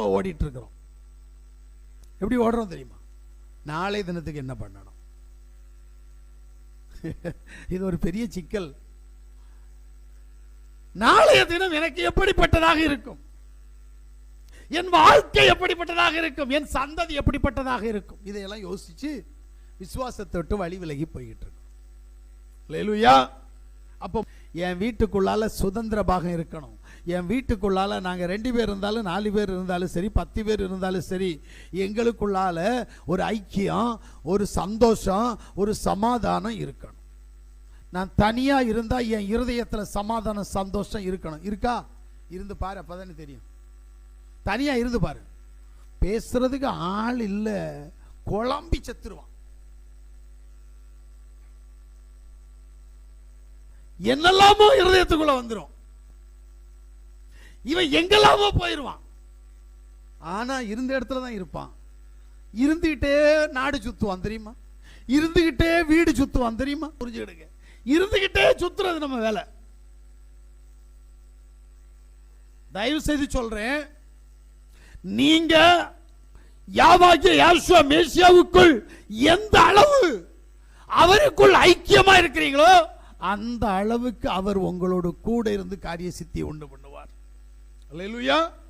ஓடிட்டு இருக்கிறோம் எப்படி ஓடுறோம் தெரியுமா? நாளை தினத்துக்கு என்ன பண்ணணும்? இது ஒரு பெரிய சிக்கல். நாளைய தினம் எனக்கு எப்படிப்பட்டதாக இருக்கும்? என் வாழ்க்கை எப்படிப்பட்டதாக இருக்கும்? என் சந்ததி எப்படிப்பட்டதாக இருக்கும்? இதையெல்லாம் யோசிச்சு விசுவாசத்தை விட்டு வழி விலகி போய்கிட்டு இருக்கும் அல்லேலூயா அப்போ என் வீட்டுக்குள்ளால சுதந்திர பாகம் இருக்கணும். என் வீட்டுக்குள்ளால நாங்கள் ரெண்டு பேர் இருந்தாலும் நாலு பேர் இருந்தாலும் சரி பத்து பேர் இருந்தாலும் சரி எங்களுக்குள்ளால ஒரு ஐக்கியம் ஒரு சந்தோஷம் ஒரு சமாதானம் இருக்கணும். நான் தனியாக இருந்தால் என் இருதயத்தில் சமாதானம் சந்தோஷம் இருக்கணும். இருக்கா? இருந்து பாரு அப்பதானே தெரியும். தனியாக இருந்து பாரு. பேசுறதுக்கு ஆள் இல்லை. குழம்பி செத்துருவான். என்னெல்லாமோ இருதயத்துக்குள்ள வந்துடும் இவன் எங்கெல்லாமோ போயிருவான். ஆனா இருந்த இடத்துல தான் இருப்பான். இருந்துகிட்டே நாடு சுத்துவான் தெரியுமா? இருந்துகிட்டே வீடு சுத்துவான் தெரியுமா? புரிஞ்சுக்கிடுங்க. இருந்துகிட்டே சுத்துறது நம்ம வேலை. தயவு செய்து சொல்றேன். நீங்க யாவாகிய யாசுவா மேசியாவுக்குள் எந்த அளவு அவருக்குள் ஐக்கியமா இருக்கிறீங்களோ அந்த அளவுக்கு அவர் உங்களோட கூட இருந்து காரிய சித்தி உண்டு Alléluia.